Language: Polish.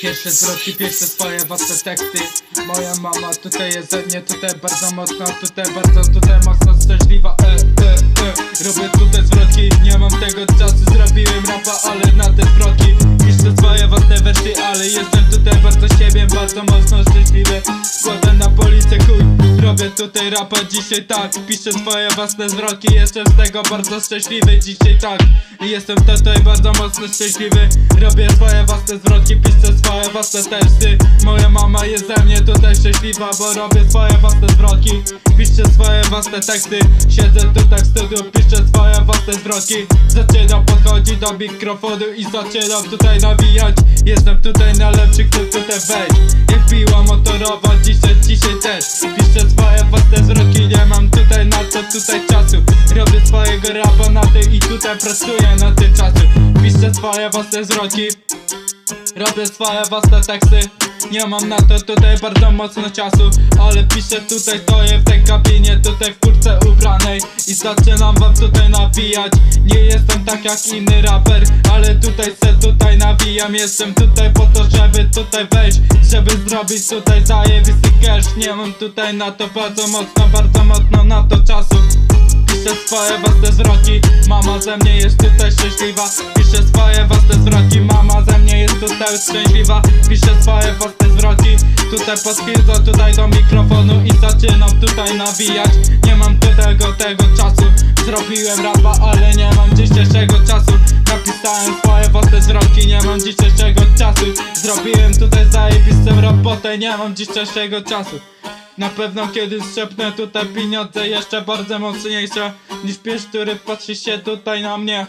Pierwsze zwrotki, pierwsze swoje własne teksty. Moja mama tutaj jest ze mnie tutaj bardzo mocno Tutaj bardzo, tutaj mocno szczęśliwa e, e, e. Robię tutaj zwrotki, nie mam tego czasu Zrobiłem rapa, ale na te zwrotki Piszę swoje własne wersy, ale jestem tutaj bardzo siebie Bardzo mocno szczęśliwy tutaj rapa dzisiaj tak? Piszę swoje własne zwrotki Jestem z tego bardzo szczęśliwy. Dzisiaj tak Jestem tutaj bardzo mocno szczęśliwy. Robię swoje własne zwrotki Piszę swoje własne teksty. Moja mama jest ze mnie tutaj szczęśliwa Bo robię swoje własne zwrotki Piszę swoje własne teksty Siedzę tutaj w studiu Piszę swoje własne zwrotki Zaczynam podchodzić do mikrofonu I zaczynam tutaj nawijać. Jestem tutaj najlepszy, chcę tutaj wejść. Jak piła motorowa, dzisiaj, dzisiaj też Swojego rapa na tym i tutaj pracuję na tym czasu Piszę swoje własne zwrotki Robię swoje własne teksty. Nie mam na to tutaj bardzo mocno czasu Ale piszę tutaj stoję w tej kabinie Tutaj w kurce ubranej. I zaczynam wam tutaj nawijać. Nie jestem tak jak inny raper Ale tutaj se tutaj nawijam. Jestem tutaj po to żeby tutaj wejść Żeby zrobić tutaj zajebisty cash. Nie mam tutaj na to bardzo mocno Bardzo mocno na to czasu Piszę swoje własne zwrotki Mama ze mnie jest tutaj szczęśliwa. Piszę swoje własne zwrotki Mama ze mnie jest tutaj szczęśliwa. Piszę swoje własne zwrotki Tutaj potwierdzę tutaj do mikrofonu I zaczynam tutaj nawijać. Nie mam do tego tego czasu. Zrobiłem rapa, ale nie mam dzisiejszego czasu. Napisałem swoje własne zwrotki Nie mam dzisiejszego czasu. Zrobiłem tutaj zajebistą robotę Nie mam dzisiejszego czasu na pewno kiedyś szepnę tutaj pieniądze jeszcze bardzo mocniejsze Niż pies, który patrzy się tutaj na mnie